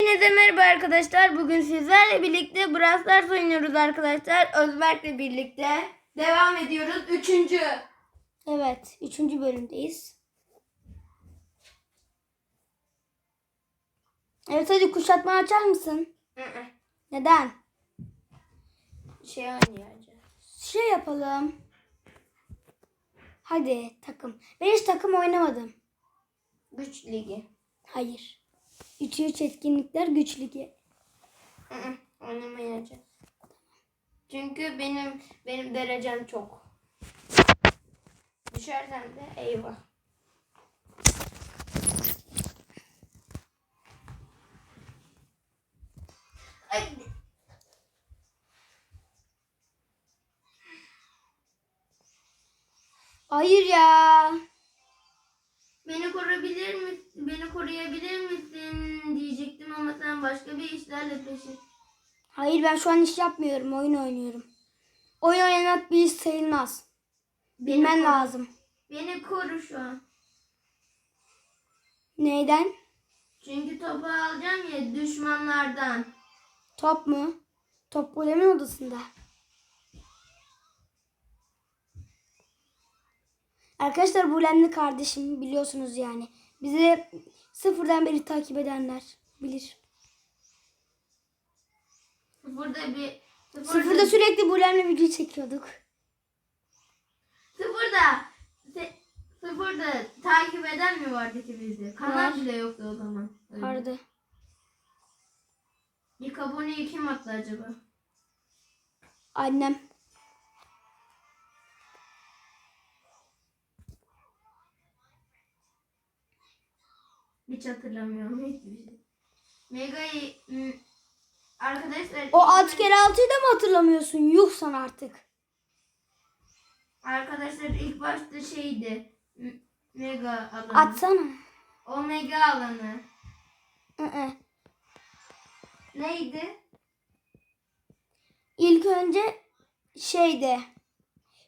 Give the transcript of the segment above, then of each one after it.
Hepinize merhaba arkadaşlar. Bugün sizlerle birlikte Brawl Stars oynuyoruz arkadaşlar. Özberk'le birlikte. Devam ediyoruz. Üçüncü. Evet, üçüncü bölümdeyiz. Evet hadi kuşatma açar mısın? Neden? şey oynayacağız. Şey yapalım. Hadi takım. Ben hiç takım oynamadım. Güç ligi. Hayır. 3 3 etkinlikler güç ligi. Hı hı. Çünkü benim benim derecem çok. Düşersem de eyvah. Ay. Hayır ya. Beni koruyabilir mi? Beni koruyabilir misin diyecektim ama sen başka bir işlerle peşin. Hayır ben şu an iş yapmıyorum. Oyun oynuyorum. Oyun oynamak bir iş sayılmaz. Bilmen koru. lazım. Beni koru şu an. Neyden? Çünkü topu alacağım ya düşmanlardan. Top mu? Top golemin odasında. Arkadaşlar bu Lemli kardeşim biliyorsunuz yani. Bizi sıfırdan beri takip edenler bilir. Sıfırda bir sıfırda, Sıfırda sürekli bu Lemli video çekiyorduk. sıfırda sıfırda takip eden mi vardı ki bizi? Kanal bile yoktu o zaman. Öyle. Vardı. İlk aboneyi kim attı acaba? Annem. Hiç hatırlamıyorum hiçbir şey. Mega'yı m, arkadaşlar O 6 kere 6'yı da mı hatırlamıyorsun? Yuh sana artık. arkadaşlar ilk başta şeydi. m- Mega alanı. Atsana. Omega alanı. Hı-hı. Neydi? İlk önce şeyde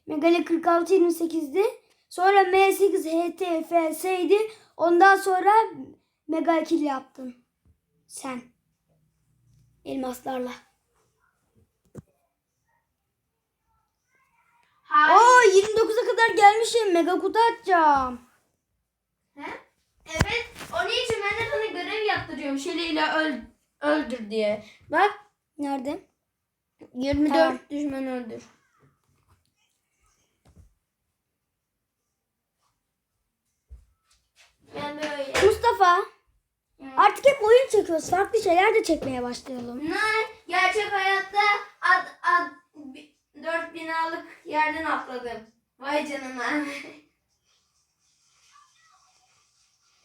Megale 4628'di. Sonra M8 HTFS'ydi. Ondan sonra Mega kill yaptın. Sen. Elmaslarla. Hayır. Oo 29'a kadar gelmişim. Mega kutu açacağım. He? Evet. Onun için ben de sana görev yaptırıyorum. Şeliyle öl öldür diye. Bak Nerede? 24 Tamam. düşman öldür. Ben böyle. Mustafa. Artık hep oyun çekiyoruz. Farklı şeyler de çekmeye başlayalım. Ne? Gerçek hayatta ad, ad, dört binalık yerden atladım. Vay canına.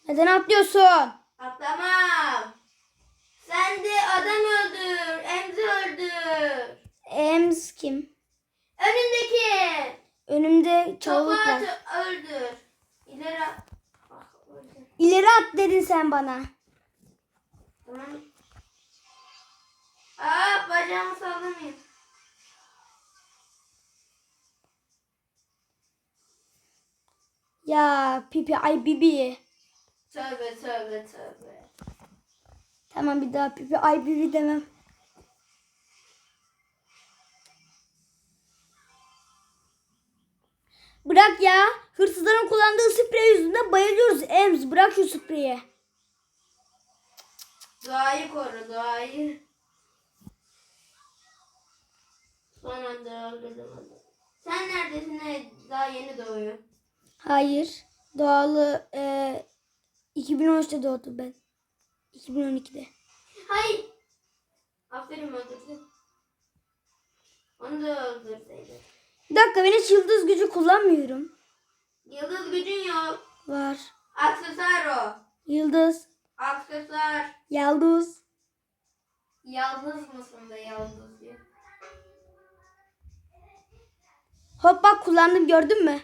Neden atlıyorsun? Atlamam. Sen de adam öldür. Emzi öldür. Ems kim? Önündeki. Önümde çoğunluk var. öldür. İleri at. Ah. İleri at dedin sen bana. Tamam. Aa bacağımı sallamayayım. Ya pipi ay bibi. Tövbe tövbe tövbe. Tamam bir daha pipi ay bibi demem. Bırak ya. Hırsızların kullandığı sprey yüzünden bayılıyoruz. Ems bırak şu spreyi. Doğayı koru doğayı. Son anda öldürdüm. Sen neredesin? Ne? Daha yeni doğuyor. Hayır. Doğalı e, 2013'te doğdum ben. 2012'de. Hayır. Aferin öldürdün. Onu da öldürseydin. Bir dakika ben hiç yıldız gücü kullanmıyorum. Yıldız gücün yok. Var. Aksesuar o. Yıldız. Aksesuar. Yıldız. Yaldız mısın da yaldız diyor. Hop bak kullandım gördün mü?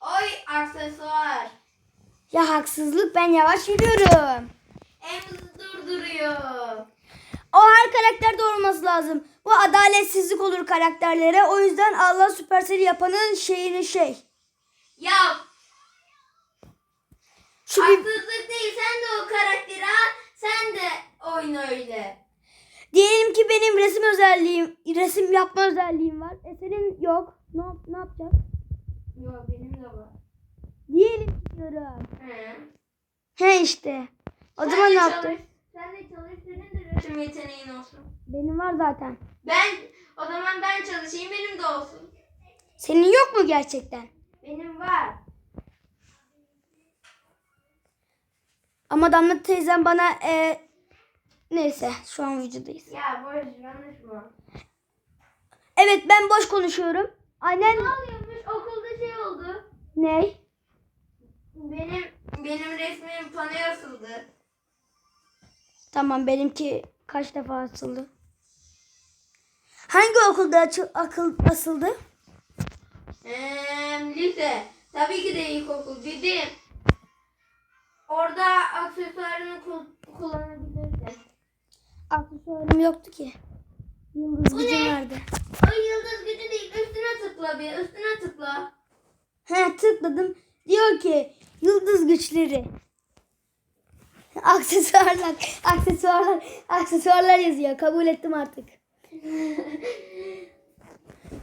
Oy aksesuar. Ya haksızlık ben yavaş yürüyorum. Emzi durduruyor. O her karakterde olması lazım. Bu adaletsizlik olur karakterlere. O yüzden Allah Supercell yapanın şeyini şey. Ya Şu bir, haksızlık değil sen de o karakteri al. Sen de oyun öyle? Diyelim ki benim resim özelliğim, resim yapma özelliğim var. E senin yok. Ne, yap- ne yapacağız? Yok benim de var. Diyelim ki diyorum. He. He işte. O Sen zaman ne çalış, yaptın? Sen de çalış senin de resim yeteneğin olsun. Benim var zaten. Ben o zaman ben çalışayım benim de olsun. Senin yok mu gerçekten? Benim var. Ama Damla teyzem bana e, neyse şu an videodayız. Ya boş konuşma. Evet ben boş konuşuyorum. Annen Ne oluyormuş okulda şey oldu. ne? Benim benim resmim panoya asıldı. Tamam benimki kaç defa asıldı? Hangi okulda açı- akıl asıldı? Eee lise. Tabii ki de ilkokul. Dedim. Orada aksesuarını kul- kullanabilirsin. Aksesuarım yoktu ki. Yıldız Bu gücü ne? nerede? O yıldız gücü değil. Üstüne tıkla bir. Üstüne tıkla. He tıkladım. Diyor ki yıldız güçleri. Aksesuarlar, aksesuarlar, aksesuarlar yazıyor. Kabul ettim artık.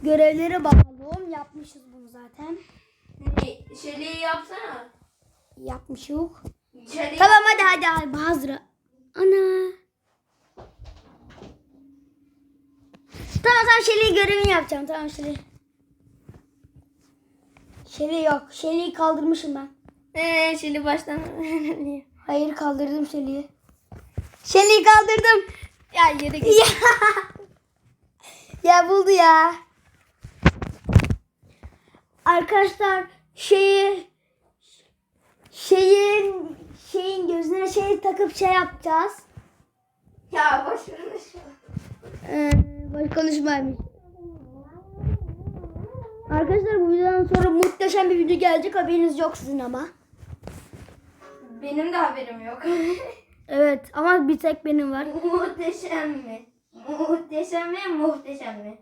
Görevlere bakalım. Yapmışız bunu zaten. Ne? Şeliği yapsana. Yapmış yok. Şeliği Tamam hadi hadi hadi Bazra. Ana. Tamam tamam Şeli'yi görevini yapacağım. Tamam Şeli. Şeli yok. Şeli'yi kaldırmışım ben. Eee Şeli baştan Hayır kaldırdım Şeli'yi. Şeli'yi kaldırdım. Ya yürü git. Ya. ya buldu ya. Arkadaşlar şeyi şeyin şeyin gözüne şey takıp şey yapacağız. Ya boş konuşma. Boş konuşmaymış. Arkadaşlar bu videodan sonra muhteşem bir video gelecek haberiniz yok sizin ama. Benim de haberim yok. Evet ama bir tek benim var. muhteşem mi? Muhteşem mi? Muhteşem mi?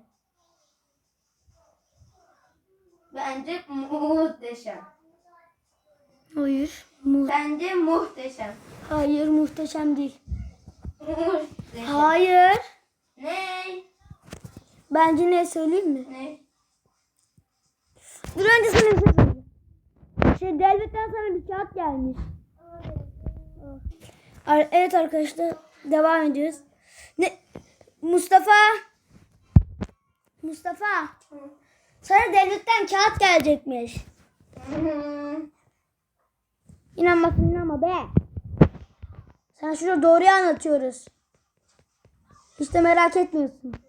Bence muhteşem. Hayır. Mu- Bence muhteşem. Hayır muhteşem değil. Muhteşem. Hayır. Ne? Bence ne söyleyeyim mi? Ne? Dur önce sana bir şey söyleyeyim. Şey devletten sana bir kağıt gelmiş. Evet arkadaşlar devam ediyoruz. Ne? Mustafa. Mustafa. Sana devletten kağıt gelecekmiş. Hmm. İnanmasın inanma be. Sen şurada doğruyu anlatıyoruz. Hiç de merak etmiyorsun.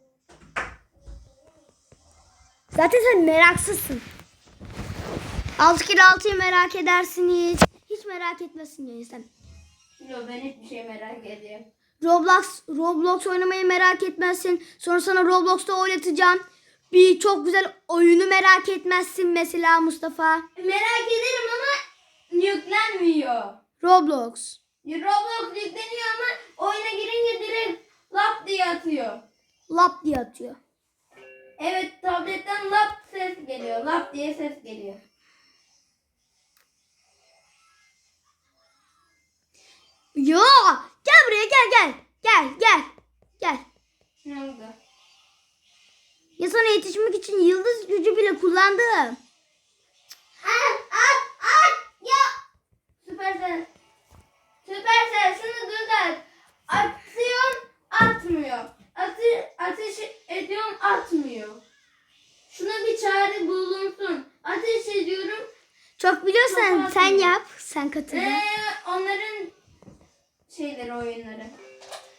Zaten sen meraksızsın. 6 kere 6'yı merak edersin hiç. Hiç merak etmesin yani sen. Yok ben hiçbir şey merak ediyorum. Roblox, Roblox oynamayı merak etmezsin. Sonra sana Roblox'ta oynatacağım. Bir çok güzel oyunu merak etmezsin mesela Mustafa. Merak ederim ama yüklenmiyor. Roblox. Roblox yükleniyor ama oyuna girince direkt lap diye atıyor. Lap diye atıyor. Evet tabletten lap ses geliyor. Lap diye ses geliyor. Yo, gel buraya gel gel. Gel gel. Gel. Ne oldu? Ya sana yetişmek için yıldız gücü bile kullandım. Bir çare bulunsun. Ateş ediyorum. Çok biliyorsan Çok sen yap. Sen katıl. Ee, onların şeyleri oyunları.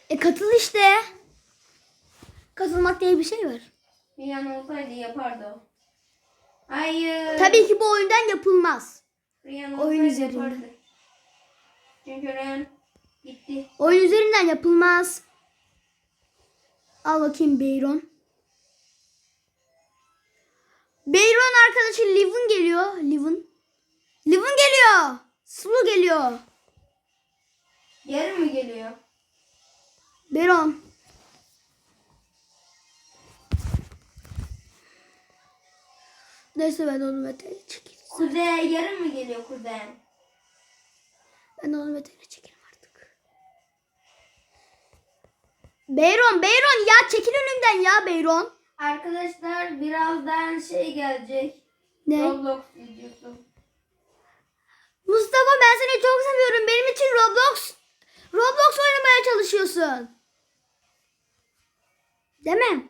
E katıl işte. Katılmak diye bir şey var. Bir yan olsaydı yapardı o. Hayır. Tabii ki bu oyundan yapılmaz. Ryan oyun üzerinde. yapardı. Çünkü Ryan gitti. Oyun üzerinden yapılmaz. Al bakayım Beyron. Beyron arkadaşı Livin geliyor. Livin. Livin geliyor. Sulu geliyor. Yarın mı geliyor? Beyron. Neyse ben onu veterinere çekeyim. Kuzey yarın mı geliyor Kuzey? Ben onu veterinere çekeyim artık. Beyron, Beyron ya çekil önümden ya Beyron. Arkadaşlar birazdan şey gelecek. Ne? Roblox videosu. Mustafa ben seni çok seviyorum. Benim için Roblox Roblox oynamaya çalışıyorsun. Değil mi?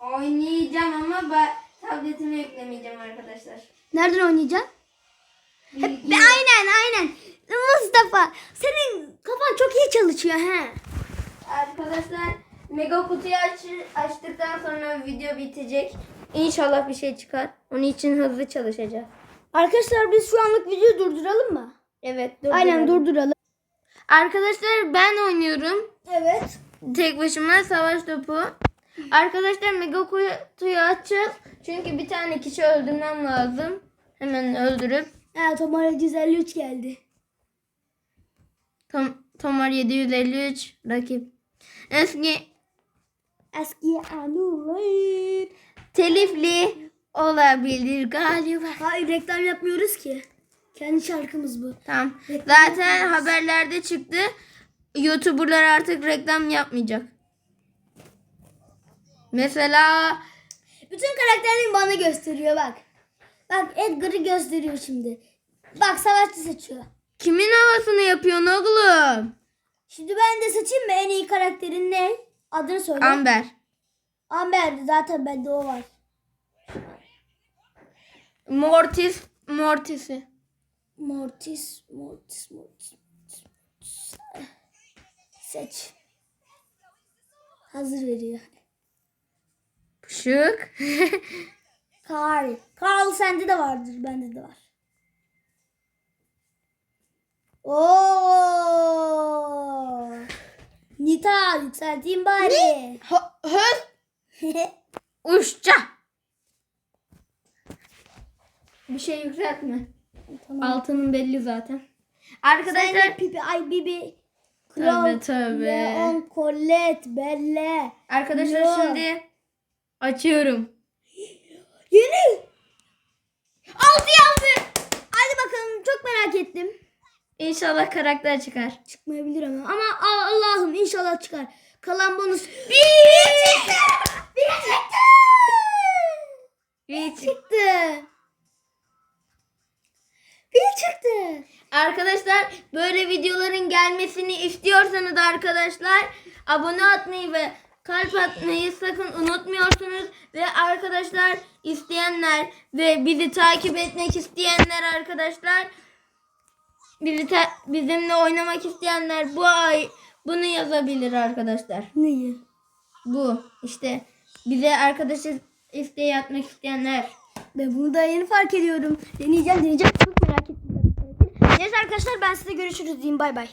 Oynayacağım ama ben tabletime yüklemeyeceğim arkadaşlar. Nereden oynayacaksın? Hep, Bilgi- aynen aynen. Mustafa senin kafan çok iyi çalışıyor he. Arkadaşlar mega kutuyu aç, açtıktan sonra video bitecek. İnşallah bir şey çıkar. Onun için hızlı çalışacağız. Arkadaşlar biz şu anlık videoyu durduralım mı? Evet Aynen durduralım. durduralım. Arkadaşlar ben oynuyorum. Evet. Tek başıma savaş topu. Arkadaşlar mega kutuyu açacağız. Çünkü bir tane kişi öldürmem lazım. Hemen öldürüp. Evet Tomar 153 geldi. Tom, Tomar 753 rakip. Eski Eski anılar. telifli olabilir galiba. Hayır reklam yapmıyoruz ki. Kendi şarkımız bu. Tamam. Zaten haberlerde çıktı. YouTuber'lar artık reklam yapmayacak. Mesela Bütün karakterlerini bana gösteriyor bak. Bak Edgar'ı gösteriyor şimdi. Bak savaşçı seçiyor. kimin havasını yapıyorsun oğlum? Şimdi ben de seçeyim mi en iyi karakterin ne? Adını söyle. Amber. Amber zaten bende o var. Mortis. Mortis'i. Mortis, Mortis, Mortis. Mortis. Seç. Hazır veriyor. Şık. Carl. Carl sende de vardır. Bende de var. Oo. Nita yükselteyim bari. Hı- Hız. Uçça. Bir şey yükseltme. tamam. Altının belli zaten. Arkadaşlar Pipi, ay Bibi. Tövbe, tövbe. Leon, Colette, Belle. arkadaşlar Yo. şimdi açıyorum. Yeni. Altı yazdı. Hadi bakalım çok merak ettim. İnşallah karakter çıkar. Çıkmayabilir ama. Ama Allah'ım inşallah çıkar. Kalan bonus. Bir çıktı. Bir çıktı. Hiç. Çıktı. Bir çıktı. Arkadaşlar böyle videoların gelmesini istiyorsanız arkadaşlar abone atmayı ve kalp atmayı sakın unutmuyorsunuz. Ve arkadaşlar isteyenler ve bizi takip etmek isteyenler arkadaşlar bizi ta- bizimle oynamak isteyenler bu ay bunu yazabilir arkadaşlar. Neyi? Bu işte bize arkadaşı isteği atmak isteyenler. Ben bunu da yeni fark ediyorum. Deneyeceğim deneyeceğim. Çok merak ettim. Neyse arkadaşlar ben size görüşürüz diyeyim. Bay bay.